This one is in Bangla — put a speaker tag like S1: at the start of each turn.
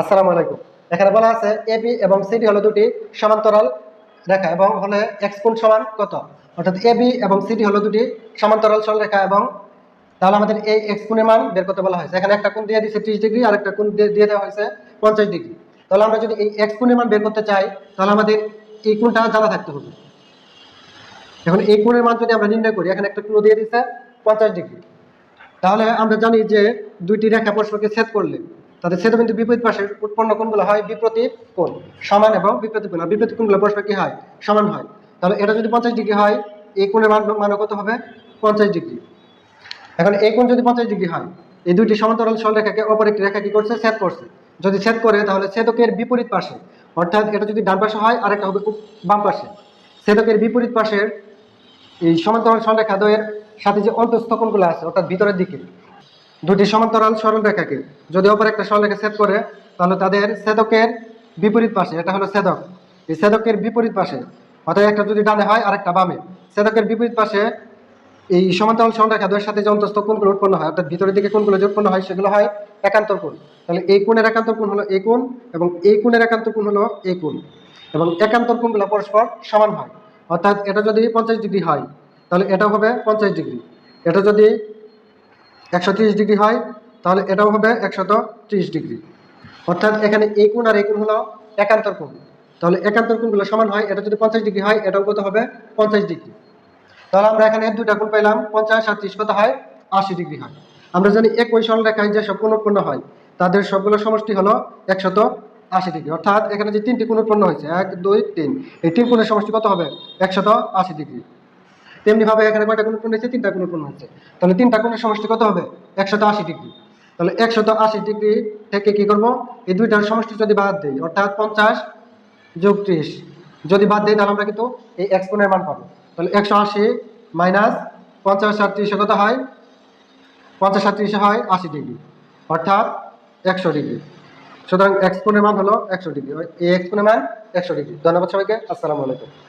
S1: আসসালামু আলাইকুম। এখানে বলা আছে এবি এবং সিডি হলো দুটি সমান্তরাল রেখা এবং হলে এক্স কোণ সমান কত? অর্থাৎ এবি এবং সিডি হলো দুটি সমান্তরাল সরল রেখা এবং তাহলে আমাদের এই এক্স কোণের মান বের করতে বলা হয়েছে। এখানে একটা কোণ দিয়ে দিয়েছে ত্রিশ ডিগ্রি, আর একটা কোণ দিয়ে দেওয়া হয়েছে পঞ্চাশ ডিগ্রি। তাহলে আমরা যদি এই এক্স কোণের মান বের করতে চাই, তাহলে আমাদের এই কোণটা জানা থাকতে হবে। এখন এই কোণের মান যদি আমরা নির্ণয় করি, এখানে একটা কোণ দিয়ে দিচ্ছে পঞ্চাশ ডিগ্রি। তাহলে আমরা জানি যে দুইটি রেখা পরস্পরকে ছেদ করলে তাদের বিপরীত পাশে উৎপন্ন হয় বিপরীত সমান এবং বিপরীত বিপরীত পরস্পর কি হয়? সমান হয়। তাহলে এটা যদি পঞ্চাশ ডিগ্রি হয়, এই কোণের মান কত হবে? পঞ্চাশ ডিগ্রি। এখন এই কোণ যদি পঞ্চাশ ডিগ্রি হয়, এই দুইটি সমান্তরাল অপর একটি রেখা কি করছে? ছেদ করছে। যদি ছেদ করে, তাহলে ছেদকের বিপরীত পাশে, অর্থাৎ এটা যদি ডান পাশে হয়, আরেকটা হবে বাম পাশে। ছেদকের বিপরীত পাশের এই সমান্তরাল সরলরেখা দ্বয়ের সাথে যে অন্তঃস্থ কোণগুলো আছে, অর্থাৎ ভিতরের দিকে দুটি সমান্তরাল সরল রেখাকে। যদি অপর একটা সরলরেখা ছেদ করে, তাহলে তাদের ছেদকের বিপরীত পাশে, এটা হলো ছেদক। এই ছেদকের বিপরীত পাশে, অর্থাৎ একটা যদি ডানে হয়, আরেকটা বামে। ছেদকের বিপরীত পাশে এই সমান্তরাল সরলরেখা দ্বয়ের সাথে যে অন্তঃস্থ কোণগুলো উৎপন্ন হয়, অর্থাৎ ভিতরের দিকে কোণগুলো যে উৎপন্ন হয়, সেগুলো হয় একান্তর কোণ। তাহলে এই কোণের একান্তর কোণ হলো এই কোণ, এবং এই কোণের একান্তর কোণ হলো এই কোণ। এবং একান্তর কোণগুলো পরস্পর সমান হয়। অর্থাৎ এটা যদি পঞ্চাশ ডিগ্রি হয়, তাহলে এটা হবে পঞ্চাশ ডিগ্রি। এটা যদি একশো ডিগ্রি হয়, তাহলে এটাও হবে একশত ডিগ্রি। অর্থাৎ এখানে এই কোণ আর এই কোণ হলো একান্তর কোণ। তাহলে একান্তর কোণগুলো সমান হয়, এটা যদি পঞ্চাশ ডিগ্রি হয়, এটাও কত হবে পঞ্চাশ ডিগ্রি। তাহলে আমরা এখানে দুইটা কোণ পেলাম পঞ্চাশ আর ত্রিশ কত হয়? আশি ডিগ্রি হয়। আমরা জানি একই সরলরেখায় যে সব কোণ উৎপন্ন হয়, তাদের সবগুলো সমষ্টি হলো একশত আশি ডিগ্রি। অর্থাৎ এখানে যে তিনটি কোণ উৎপন্ন হয়েছে, এক, দুই, তিন, এই তিন কোণের সমষ্টি কত হবে? একশত আশি ডিগ্রি। তেমনি ভাবে এখানে কয়টা কোণ উৎপন্ন হয়েছে তিনটা কোণ উৎপন্ন হয়েছে তাহলে তিনটা কোণের সমষ্টি কত হবে? একশত আশি ডিগ্রি। তাহলে একশত আশি ডিগ্রি থেকে কি করব? এই দুইটার সমষ্টি যদি বাদ দিই, অর্থাৎ পঞ্চাশ যোগ ত্রিশ যদি বাদ দিই, তাহলে আমরা কিন্তু এই এক্স কোণের মান পাবো। তাহলে একশো আশি মাইনাস পঞ্চাশ আর ত্রিশে কত হয়? পঞ্চাশ আর ত্রিশে হয় আশি ডিগ্রি। অর্থাৎ একশো ডিগ্রি। সুতরাং এক্স কোণের মান হলো একশো ডিগ্রি। এই এক্স কোণের মান একশো ডিগ্রি। ধন্যবাদ সবাইকে। আসসালামু আলাইকুম।